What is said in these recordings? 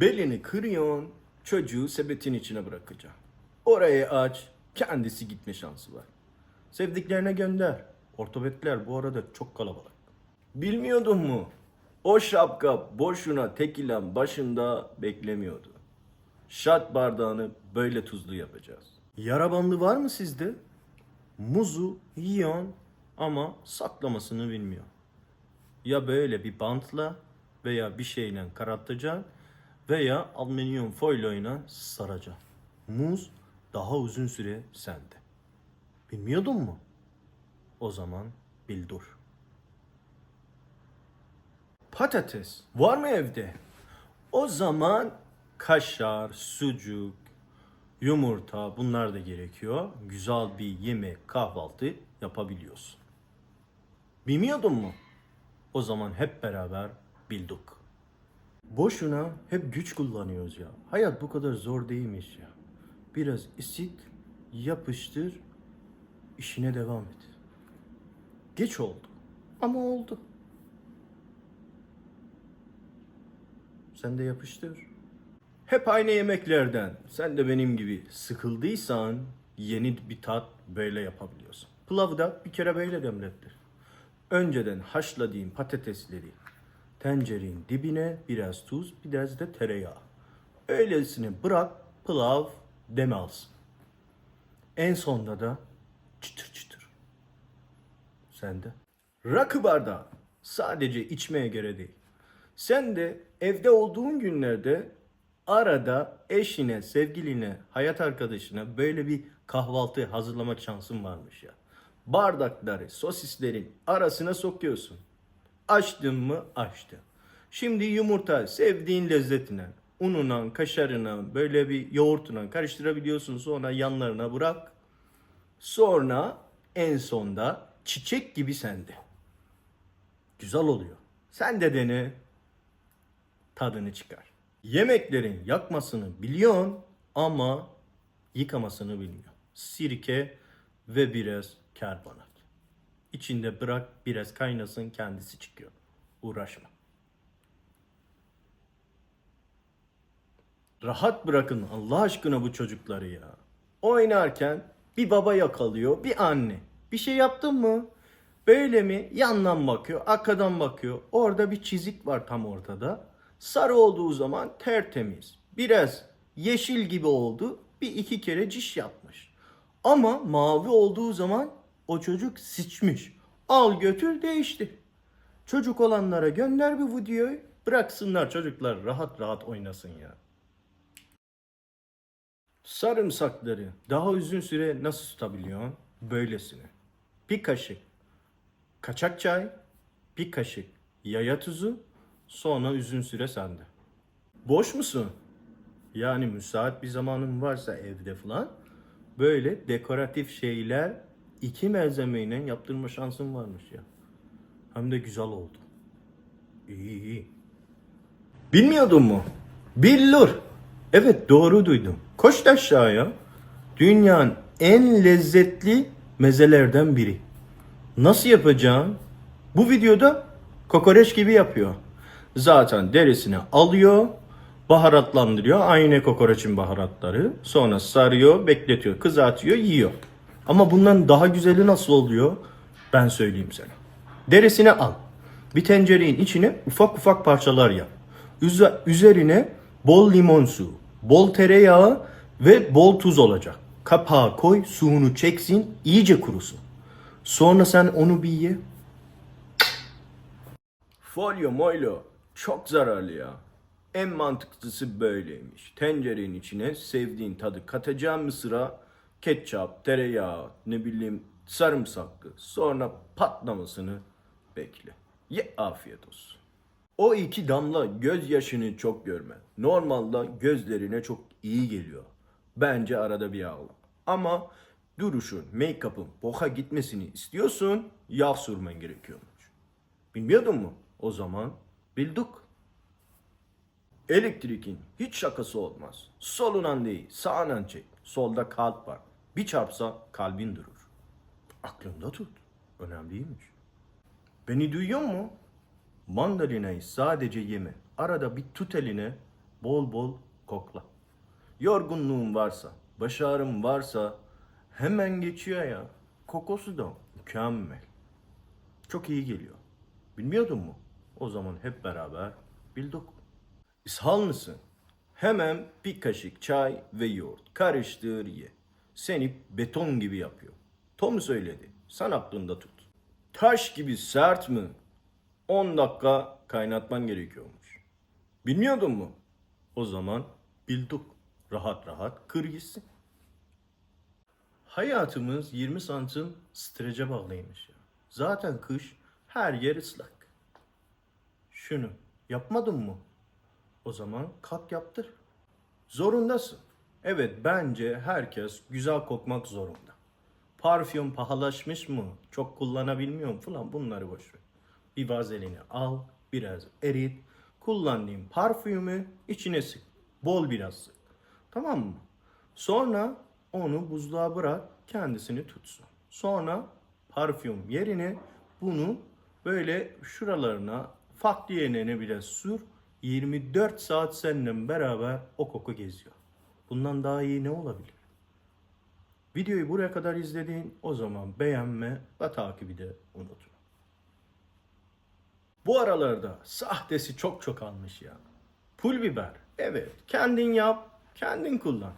Belini kırıyorsun, çocuğu sepetin içine bırakacaksın. Orayı aç, kendisi gitme şansı var. Sevdiklerine gönder. Ortopedler bu arada çok kalabalık. Bilmiyordun mu? O şapka boşuna tekilen başında beklemiyordu. Şat bardağını böyle tuzlu yapacağız. Yara bandı var mı sizde? Muzu yiyorsun ama saklamasını bilmiyor. Ya böyle bir bantla veya bir şeyle karartacaksın veya alüminyum folyoyla saracaksın. Muz daha uzun süre sende. Bilmiyordun mu? O zaman bil dur. Patates var mı evde? O zaman kaşar, sucuk, yumurta bunlar da gerekiyor. Güzel bir yemek, kahvaltı yapabiliyorsun. Bilmiyordun mu? O zaman hep beraber bildik. Boşuna hep güç kullanıyoruz ya. Hayat bu kadar zor değilmiş ya. Biraz isit, yapıştır, işine devam et. Geç oldu ama oldu. Sen de yapıştır. Hep aynı yemeklerden. Sen de benim gibi sıkıldıysan yeni bir tat böyle yapabiliyorsun. Pilavı da bir kere böyle demlettir. Önceden haşladığın patatesleri tencerenin dibine biraz tuz, biraz da tereyağı. Öylesine bırak pilav deme alsın. En sonda da çıtır çıtır. Sen de. Rakı bardağı sadece içmeye göre değil. Sen de evde olduğun günlerde arada eşine, sevgiline, hayat arkadaşına böyle bir kahvaltı hazırlamak şansın varmış ya. Bardakları sosislerin arasına sokuyorsun. Açtın mı açtı. Şimdi yumurta sevdiğin lezzetine, ununa, kaşarına, böyle bir yoğurtuna karıştırabiliyorsun. Sonra yanlarına bırak. Sonra en sonda çiçek gibi sende. Güzel oluyor. Sen de dene. Tadını çıkar. Yemeklerin yakmasını biliyorsun ama yıkamasını bilmiyor. Sirke ve biraz karbonat. İçinde bırak biraz kaynasın kendisi çıkıyor. Uğraşma. Rahat bırakın Allah aşkına bu çocukları ya. Oynarken bir baba yakalıyor, bir anne. Bir şey yaptın mı? Böyle mi? Yandan bakıyor, arkadan bakıyor. Orada bir çizik var tam ortada. Sarı olduğu zaman tertemiz. Biraz yeşil gibi oldu. Bir iki kere ciş yapmış. Ama mavi olduğu zaman o çocuk sıçmış. Al götür değişti. Çocuk olanlara gönder bir videoyu. Bıraksınlar çocuklar rahat rahat oynasın ya. Sarımsakları daha uzun süre nasıl tutabiliyorsun? Böylesine. Bir kaşık kaçak çay, bir kaşık yaya tuzu, sonra uzun süre sende. Boş musun? Yani müsait bir zamanın varsa evde falan böyle dekoratif şeyler iki malzemeyle yaptırma şansın varmış ya. Hem de güzel oldu. İyi iyi. Bilmiyordun mu? Billur. Evet doğru duydum. Koş aşağıya. Dünyanın en lezzetli mezelerden biri. Nasıl yapacağım? Bu videoda kokoreç gibi yapıyor. Zaten derisini alıyor, baharatlandırıyor. Aynı kokoreçin baharatları. Sonra sarıyor, bekletiyor, kızartıyor, yiyor. Ama bundan daha güzeli nasıl oluyor? Ben söyleyeyim sana. Derisini al. Bir tencerenin içine ufak ufak parçalar yap. Üze- üzerine bol limon suyu, bol tereyağı ve bol tuz olacak. Kapağı koy, suyunu çeksin, iyice kurusun. Sonra sen onu bir ye. Folyo moylo çok zararlı ya. En mantıklısı böyleymiş. Tencerenin içine sevdiğin tadı katacağın mısıra ketçap, tereyağı, ne bileyim sarımsaklı. Sonra patlamasını bekle. Ye afiyet olsun. O iki damla gözyaşını çok görme. Normalde gözlerine çok iyi geliyor. Bence arada bir ağla. Ama duruşun, make-up'ın boka gitmesini istiyorsun, yağ sürmen gerekiyormuş. Bilmiyordun mu? O zaman bildik. Elektrikin hiç şakası olmaz. Solundan değil, sağından çek. Solda kalp var. Bir çarpsa kalbin durur. Aklında tut. Önemliymiş. Beni duyuyor mu? Mandalinayı sadece yeme. Arada bir tut eline. bol bol kokla. Yorgunluğun varsa, baş ağrın varsa hemen geçiyor ya. Kokusu da mükemmel. Çok iyi geliyor. Bilmiyordun mu? O zaman hep beraber bildik. İshal mısın? Hemen bir kaşık çay ve yoğurt karıştır ye. Seni beton gibi yapıyor. Tom söyledi. Sen aklında tut. Taş gibi sert mi? 10 dakika kaynatman gerekiyormuş. Bilmiyordun mu? O zaman bildik. Rahat rahat kır gitsin. Hayatımız 20 santim strece bağlıymış ya. Zaten kış her yer ıslak. Şunu yapmadın mı? O zaman kalk yaptır. Zorundasın. Evet bence herkes güzel kokmak zorunda. Parfüm pahalaşmış mı? Çok kullanabilmiyorum falan bunları boş ver. Bir vazelini al, biraz erit. Kullandığın parfümü içine sık. Bol biraz sık. Tamam mı? Sonra onu buzluğa bırak kendisini tutsun. Sonra parfüm yerine bunu böyle şuralarına farklı yerlerine bile sür. 24 saat seninle beraber o koku geziyor. Bundan daha iyi ne olabilir? Videoyu buraya kadar izlediğin o zaman beğenme ve takibi de unutma. Bu aralarda sahtesi çok çok almış ya. Pul biber. Evet kendin yap, kendin kullan.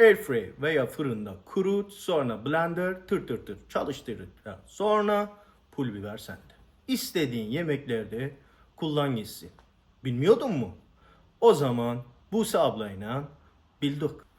Airfryer veya fırında kurut, sonra blender tır tır tır çalıştır. Ya, Sonra pul biber sende. İstediğin yemeklerde kullan gitsin. Bilmiyordun mu? O zaman Buse ablayla Bildok.